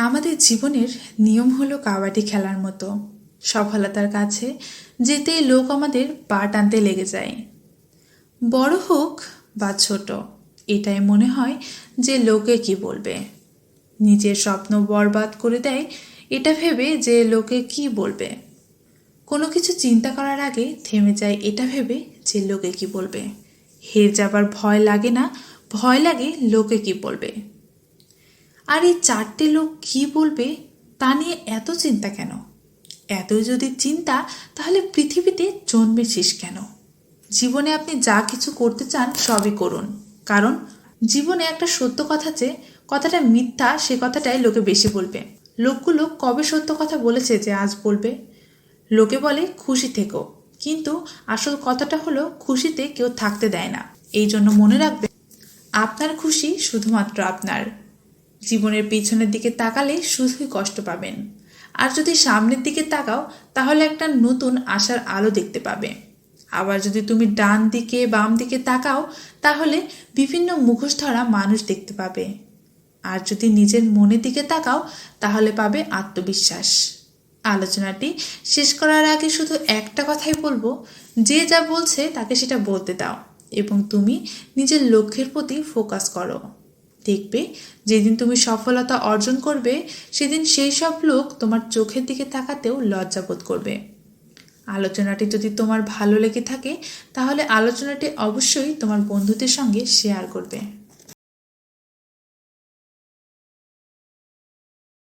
আমাদের জীবনের নিয়ম হলো কাবাডি খেলার মতো। সফলতার কাছে যেতেই লোক আমাদের পা টানতে লেগে যায়। বড় হোক বা ছোট, এটাই মনে হয় যে লোকে কি বলবে। নিজের স্বপ্ন বরবাদ করে দেয়, এটা ভেবে যে লোকে কি বলবে। কোনো কিছু চিন্তা করার আগে থেমে যায়, এটা ভেবে যে লোকে কি বলবে। হেরে যাবার ভয় লাগে না, ভয় লাগে লোকে কি বলবে। আর এই চারটে লোক কী বলবে তা নিয়ে এত চিন্তা কেন? এত যদি চিন্তা, তাহলে পৃথিবীতে জন্মেছিস কেন? জীবনে আপনি যা কিছু করতে চান সবই করুন। কারণ জীবনে একটা সত্য কথা যে, কথাটা মিথ্যা, সে কথাটাই লোকে বেশি বলবে। লোকগুলো কবে সত্য কথা বলেছে যে আজ বলবে? লোকে বলে খুশি থেকো। কিন্তু আসল কথাটা হলো খুশিতে কেউ থাকতে দেয় না। এই জন্য মনে রাখবে আপনার খুশি শুধুমাত্র আপনার। জীবনের পিছনের দিকে তাকালে শুধুই কষ্ট পাবেন। আর যদি সামনের দিকে তাকাও, তাহলে একটা নতুন আশার আলো দেখতে পাবে। আবার যদি তুমি ডান দিকে, বাম দিকে তাকাও, তাহলে বিভিন্ন মুখোশ ধরা মানুষ দেখতে পাবে। আর যদি নিজের মনের দিকে তাকাও, তাহলে পাবে আত্মবিশ্বাস। আলোচনাটি শেষ করার আগে শুধু একটা কথাই বলব। যে যা বলছে, তাকে সেটা বলতে দাও এবং তুমি নিজের লক্ষ্যের প্রতি ফোকাস করো। দেখবে, যেদিন তুমি সফলতা অর্জন করবে, সেদিন সেই সব লোক তোমার চোখের দিকে তাকাতেও লজ্জাবোধ করবে। আলোচনাটি যদি তোমার ভালো লেগে থাকে, তাহলে আলোচনাটি অবশ্যই তোমার বন্ধুদের সঙ্গে শেয়ার করবে।